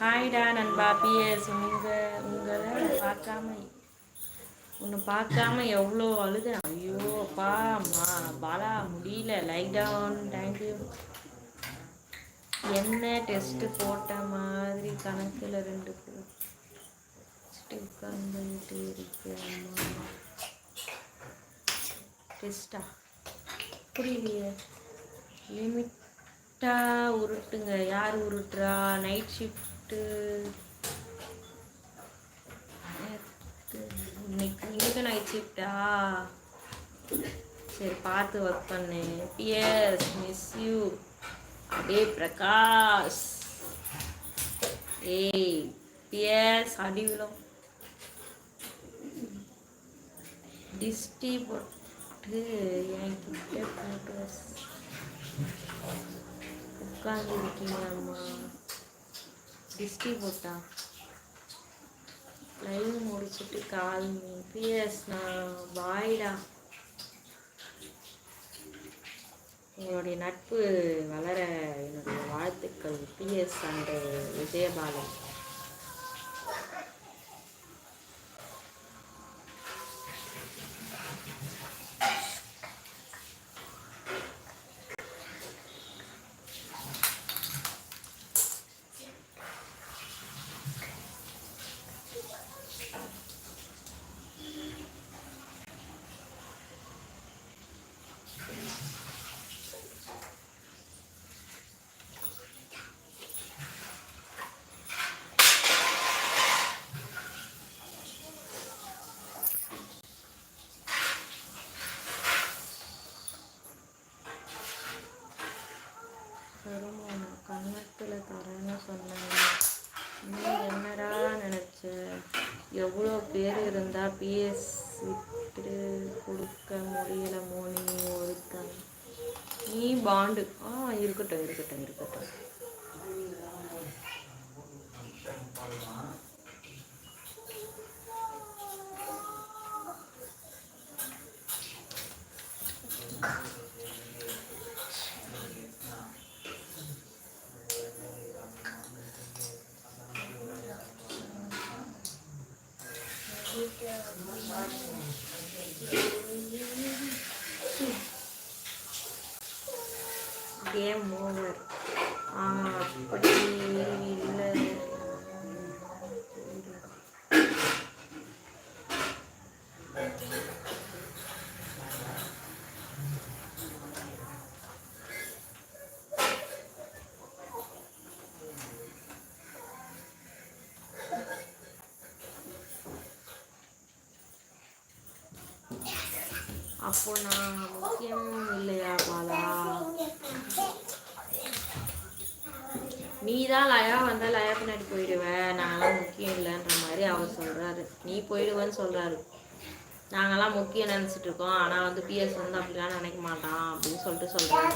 ஹாய்டா நண்பா பிஎஸ் உங்கள் உங்களை பார்க்காம உன்னை பார்க்காம எவ்வளோ அழுது ஐயோ அப்பா மா பாலா முடியல. லைக் டவுன் தேங்க்யூ என்ன டெஸ்ட்டு போட்ட மாதிரி கணக்கில் ரெண்டு உட்காந்துட்டு இருக்கு அம்மா டெஸ்டா புரியலையே. லிமிட்டாக உருட்டுங்க. யார் உருட்டுறா? நைட் ஷிஃப்ட் ஷிஃப்ட்டு இன்னைக்கு இன்னைக்கு நைட் ஷிஃப்டா சரி பார்த்து ஒர்க் பண்ணு. பிஎஸ் மிஸ் யூ அடே பிரகாஷ். ஏய் பிஎஸ் அடி விழும். டிஸ்டி போட்டு என்கிட்ட போட்டு உட்காந்துருக்கீங்கம்மா இருக்கீங்கம்மா போட்டா லைவ் முடிச்சுட்டு கால் பிஎஸ் நான் பாய்டா உங்களுடைய நட்பு வளர என்னுடைய வாழ்த்துக்கள் பிஎஸ் அண்ட் விஜயபாலன். எவ்வளோ பேர் இருந்தால் பிஎஸ் விட்டு கொடுக்க முடியல மோனி ஒருத்தன். நீ பாண்டு ஆ இருக்கட்டும் இருக்கட்டும் இருக்கட்டும். கேம் ஓவர் அப்படி அப்போ நான் முக்கியம் இல்லையா பாலா? நீ தான் லயா வந்தால் லயா பின்னாடி போயிடுவ. நாங்களாம் முக்கியம் இல்லைன்ற மாதிரி அவர் சொல்கிறாரு நீ போயிடுவேன்னு சொல்கிறாரு நாங்களாம் முக்கியம் நினச்சிட்டு இருக்கோம். ஆனால் வந்து பிஎஸ் வந்து அப்படிலாம் நினைக்க மாட்டான் அப்படின்னு சொல்லிட்டு சொல்கிறாரு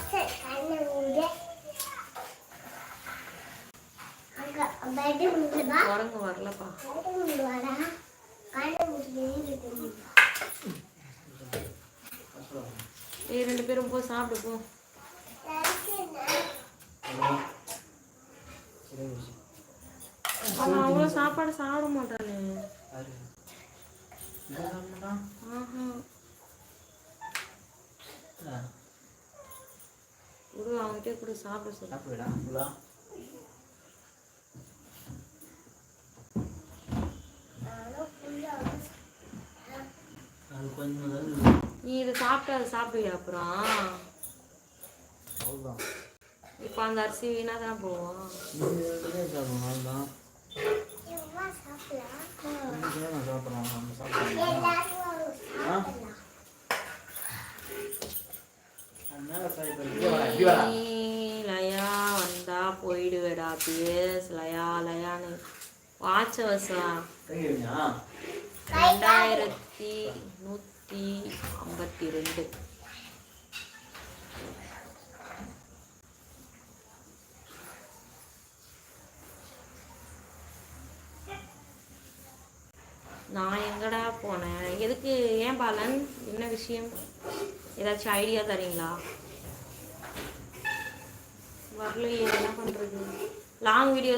குரங்கு வரலப்பா. ஏய் ரெண்டு பேரும் போ சாப்பிடு போ. அவன் அவ்வளோ சாப்பாடு சாப்பிட மாட்டானே. விடு அவன்கிட்ட கூட சாப்பிட சொல்லு. நீ இதை சாப்பிட்டு அதை சாப்பிடுவியா அப்புறம்? இப்போ அந்த அரிசி வீணாக தான் போவோம் நீ லயா வந்தா போயிடுவேடா பிஎஸ் லயா லயான்னு. வாட்ச வசா ரெண்டாயிரத்தி நூற்றி ஐம்பத்தி ரெண்டு. நான் எங்கடா போனேன்? எதுக்கு ஏன் பாலன்? என்ன விஷயம்? ஏதாச்சும் ஐடியா தரீங்களா? வரலையே என்ன பண்ணுறது லாங் வீடியோ